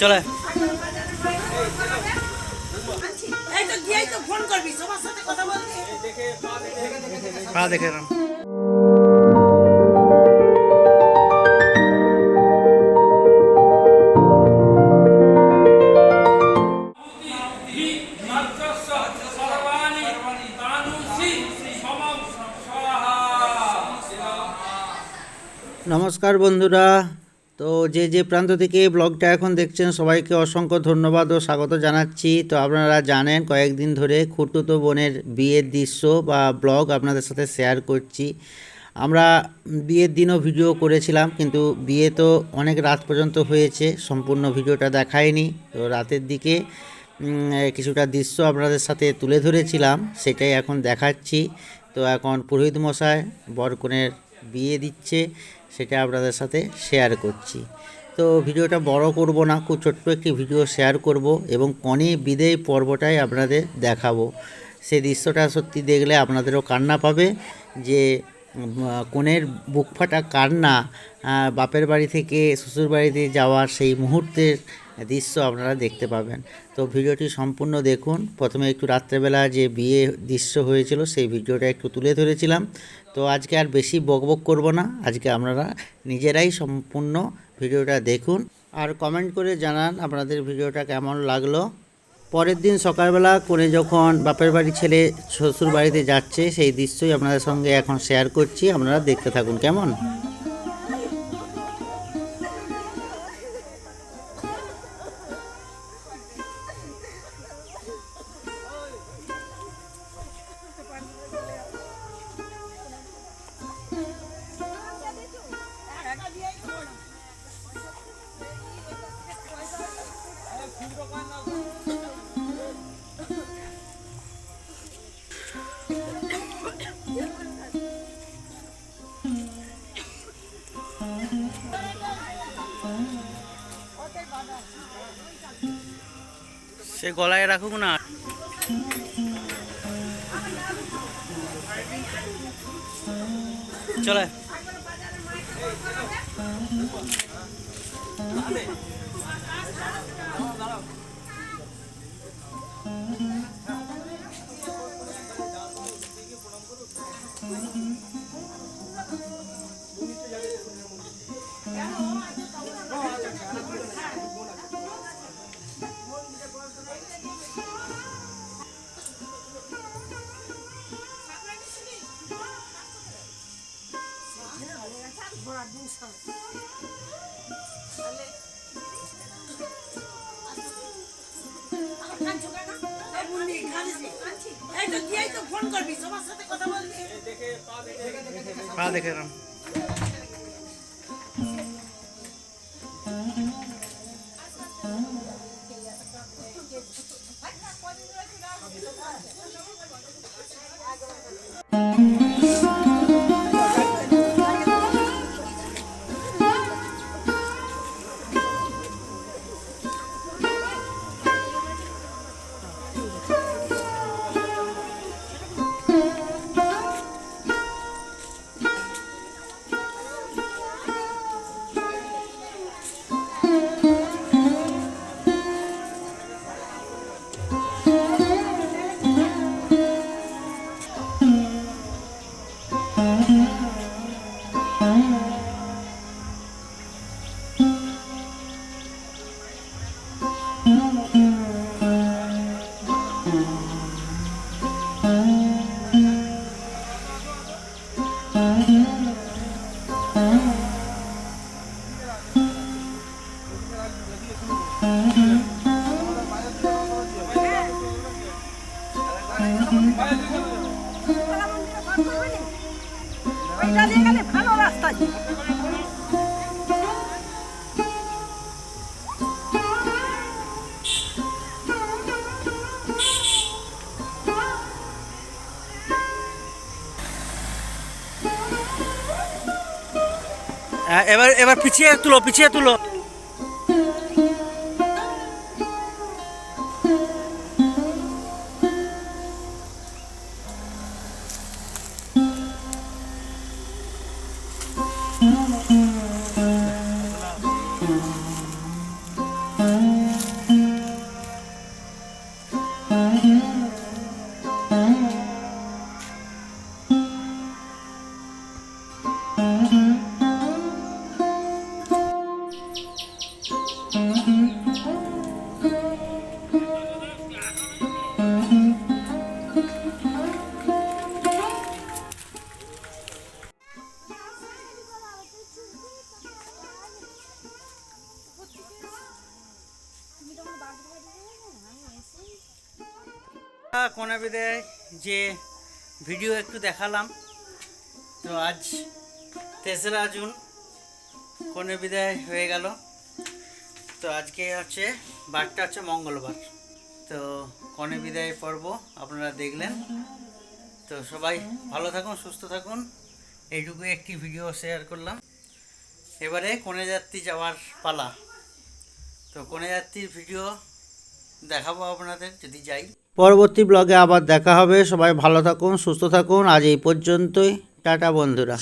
চলে। এই তো গিয়েই তো ফোন করবি সবার সাথে কথা বলবি। পা দেখে নাও নমস্কার বন্ধুরা তো যে যে প্রান্ত থেকে ব্লগটা এখন দেখছেন, সবাইকে অসংখ্য ধন্যবাদ ও স্বাগত জানাচ্ছি। তো আপনারা জানেন, কয়েকদিন ধরে খুঁড়তুতো বোনের বিয়ের দৃশ্য বা ব্লগ আপনাদের সাথে শেয়ার করছি। আমরা বিয়ের দিনও ভিডিও করেছিলাম, কিন্তু বিয়ে তো অনেক রাত পর্যন্ত হয়েছে, সম্পূর্ণ ভিডিওটা দেখায়নি তো রাতের দিকে কিছুটা দৃশ্য আপনাদের সাথে তুলে ধরেছিলাম, সেটাই এখন দেখাচ্ছি। তো এখন পুরোহিত মশাই বরকনের বিয়ে দিচ্ছে। সেটা আপনাদের সাথে শেয়ার করছি। তো ভিডিওটা বড় করব না, খুব ছোট্ট একটি ভিডিও শেয়ার করব এবং কনে বিদেয় পর্বটাই আপনাদের দেখাবো। সে দৃশ্যটা সত্যি দেখলে আপনাদেরও কান্না পাবে যে কনের বুক ফাটা কান্না বাপের বাড়ি থেকে শ্বশুর বাড়িতে যাওয়ার সেই মুহূর্তের দৃশ্য আপনারা দেখতে পাবেন। তো ভিডিওটি সম্পূর্ণ দেখুন। প্রথমে একটু রাত্রেবেলা যে বিয়ে দৃশ্য হয়েছিল, সেই ভিডিওটা একটু তুলে ধরেছিলাম। তো আজকে আর বেশি বকবক করব না। আজকে আপনারা নিজেরাই সম্পূর্ণ ভিডিওটা দেখুন। আর কমেন্ট করে জানান আপনাদের ভিডিওটা কেমন লাগল। পরের দিন সকালবেলা করে যখন বাপের বাড়ি ছেলে শ্বশুর বাড়িতে যাচ্ছে, সেই দৃশ্যই আপনাদের সঙ্গে এখন শেয়ার করছি। আপনারা দেখতে থাকুন কেমন? সে গলায় রাখুক না চলে এই পা দেখে নাও ভালো রাস্তা। এবার এবার পিছিয়ে তুলো পিছিয়ে তুলো। কোনে বিদায় যে ভিডিও একটু দেখালাম। তো আজ তেসরা জুন কোনে বিদায় হয়ে গেল। তো আজকে হচ্ছে বারটা হচ্ছে মঙ্গলবার। তো কনে বিদায় পর্ব আপনারা দেখলেন। তো সবাই ভালো থাকুন, সুস্থ থাকুন। এইটুকু একটি ভিডিও শেয়ার করলাম। এবারে কনে যাত্রী যাওয়ার পালা। তো কনে যাত্রীর ভিডিও দেখাবো আপনাদের যদি যাই। পরবর্তী ব্লগে আবার দেখা হবে। সবাই ভালো থাকুন, সুস্থ থাকুন। আজ এই পর্যন্তই। টাটা বন্ধুরা।